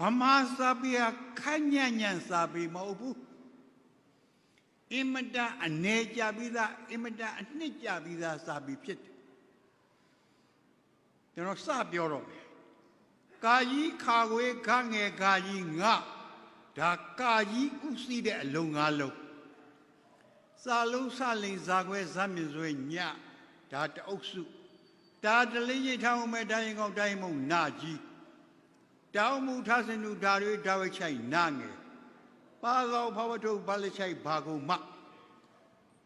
ဗမာစာပေဟာခန့်ညံ့ညံ့စာပေမဟုတ်ဘူးအင်မတန်အနေကြပြီးသားအင်မတန်အနှစ်ကြပြီးသားစာပေဖြစ်တယ်ကျွန်တော်စပြောတော့မယ်ကာကြီးခါခွေခငယ်ကာကြီးငါဒါကာကြီးဥသိတဲ့အလုံးငါလုံးစာလုံးစလိန်ဇာခွဲဇမ်းမြင်ဆွေညဒါတအုပ်စုဒါတလင်းရိတ်ထောင်းမဲ့တိုင်းကောင်းတိုင်းမုံနာကြီး တောင်းမှုထဆင်သူဓာတွေဓာဝိချိုင်နာငယ်ပါသောဘဝတုဘာလချိုင်ဘာကုမ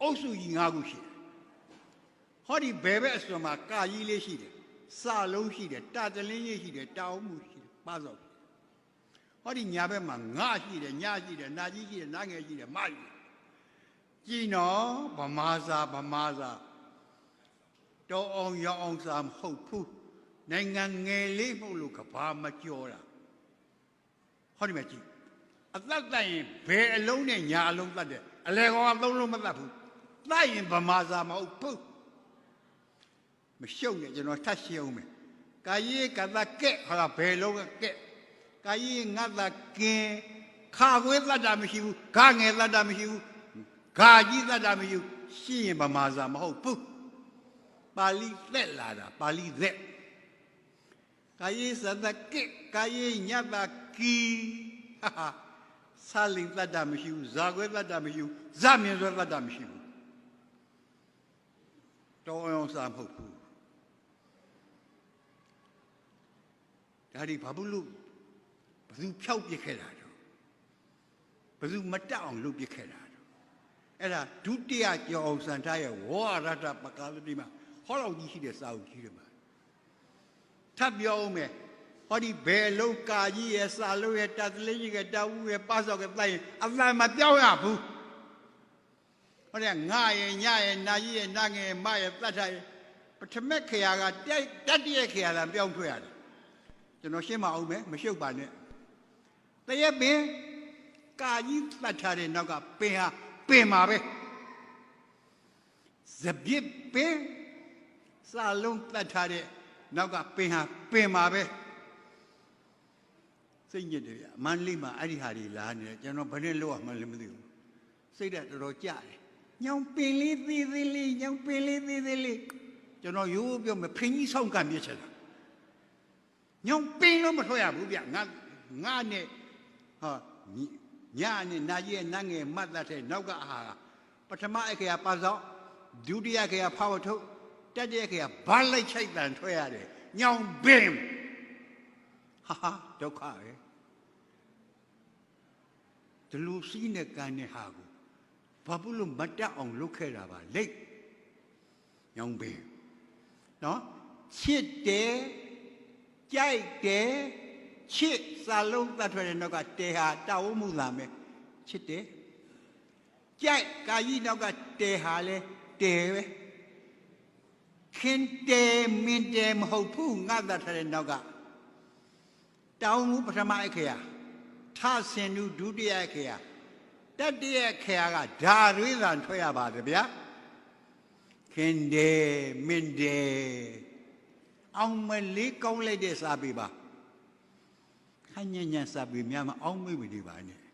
အုပ်စုကြီး၅ခုရှိတယ်ဟောဒီဘယ်ဘက်အစွန်မှာကာကြီးလေးရှိတယ်စလုံးရှိတယ်တာတလင်းကြီးရှိတယ်တောင်းမှုရှိတယ်ပါသောဟောဒီညာဘက်မှာငါရှိတယ်ညရှိတယ်နာကြီးရှိတယ်နာငယ်ရှိတယ်မရှိတယ်ကြည်နော်ဗမာစာဗမာစာတော်အောင်ရောင်းအောင်စာမဟုတ်ဘူး နိုင်ငံငယ်လေးမဟုတ်လို့ကဘာမကြောတာဟောဒီမှာကြည့်အသက်တတ်ရင်ဘယ်အလုံးနဲ့ညာအလုံးတတ်တယ်အလဲကောင်ကသုံးလုံးမတတ်ဘူးတတ်ရင်ဗမာစာမဟုတ်ဘူးမရှုပ်နဲ့ကျွန်တော်ထပ်ရှင်းအောင်မယ်ကာယေကတကဲ့ဟာဘယ်လုံးကကဲ့ကာယေငတ်တာကင်းခါခွေးတတ်တာမရှိဘူးခါငယ်တတ်တာမရှိဘူးခါကြီးတတ်တာမရှိဘူးရှိရင်ဗမာစာမဟုတ်ဘူးပါဠိသက်လာတာပါဠိသက် ကာယေသတ္တကိကာယေညတ္တကီဟာဟာစာလင်တတ်တာမရှိဘူးဇာခွဲတတ်တာမရှိဘူးဇမြင်စွဲတတ်တာမရှိဘူးတောင်းအောင်စာမဟုတ်ဘူးဒါဒီဘာဘူးလို့ဘယ်သူဖြောက်ပစ်ခဲ့တာတော့ဘယ်သူမတက်အောင်လုပ်ပစ်ခဲ့တာတော့အဲ့ဒါဒုတိယကျော်အောင်စံထားရဲ့ဝါရတပကာလတိမှာဟောလောက်ကြီးရှိတဲ့စာအုပ်ကြီးတွေမှာ ထပ်ပြောအောင်မယ်ဟောဒီဘယ်လုံးကာကြီးရဲ့စာလုံးရဲ့တတ်တလေးကြီးရဲ့တာဝူရဲ့ပါဆောက်ကတိုက်ရင်အမှန်မပြောင်းရဘူးဟောဒီငါရဲ့ညရဲ့နာကြီးရဲ့နာငယ်မရဲ့တတ်ထားရဲ့ပထမခရာကတက်တက်တရဲ့ခရာလာပြောင်းထွက်ရတယ်ကျွန်တော်ရှင်းမအောင်မယ်မရှုပ်ပါနဲ့တရက်ပင်ကာကြီးတတ်ထားတဲ့နောက်ကပင်ဟာပင်ပါပဲဇပြစ်ပင်စာလုံးတတ်ထားတဲ့ နောက်ကပင်ဟာပင်ပါပဲစိတ်ညစ်တယ်ဗျအမန်းလေးမှာအဲ့ဒီဟာတွေလာနေတယ်ကျွန်တော်ဘယ်နဲ့လောက်မှလည်းမသိဘူးစိတ်ဓာတ်တော်တော်ကြတယ်ညောင်ပင်လေးသေးသေးလေးညောင်ပင်လေးသေးသေးလေးကျွန်တော်ရိုးပြောမယ်ဖင်ကြီးဆောင်ကံပြစ်ချက်တာညောင်ပင်လို့မထွက်ရဘူးဗျငါငါနဲ့ဟာညနဲ့နာကြီးရဲ့နတ်ငယ်မတ်တတ်တဲ့နောက်ကအာဟာပထမအခရာပါစောက်ဒုတိယအခရာဖောက်ထုတ် တက်တဲ့ခေကဘာလိုက်ချိုက်တန်ထွက်ရတယ်ညောင်ပင်ဟာဟာဒုက္ခပဲဒီလူစီးနဲ့ကန်နဲ့ဟာကိုဘာဘူးလို့မတက်အောင်လုပ်ခဲ့တာပါလိတ်ညောင်ပင်နော်ချစ်တယ်ကြိုက်တယ်ချစ်စာလုံးတတ်ထွက်တဲ့နောက်ကတေဟာတာဝမှုလာမယ်ချစ်တယ်ကြိုက်ကာကြီးနောက်ကတေဟာလဲတေပဲ ခင်တဲမင်းတဲမဟုတ်ဘူးငါသတ်ထားတဲ့နောက်ကတောင်းမှုပထမအခရာထဆင်သူဒုတိယအခရာတတိယအခရာကဓာရွေးသံထွက်ရပါတယ်ဗျာခင်တဲမင်းတဲအောင်မလေးကောင်းလိုက်တဲ့စာပေပါခညံ့ညံ့စာပေများမအောင်မေ့ပြီဒီပါနဲ့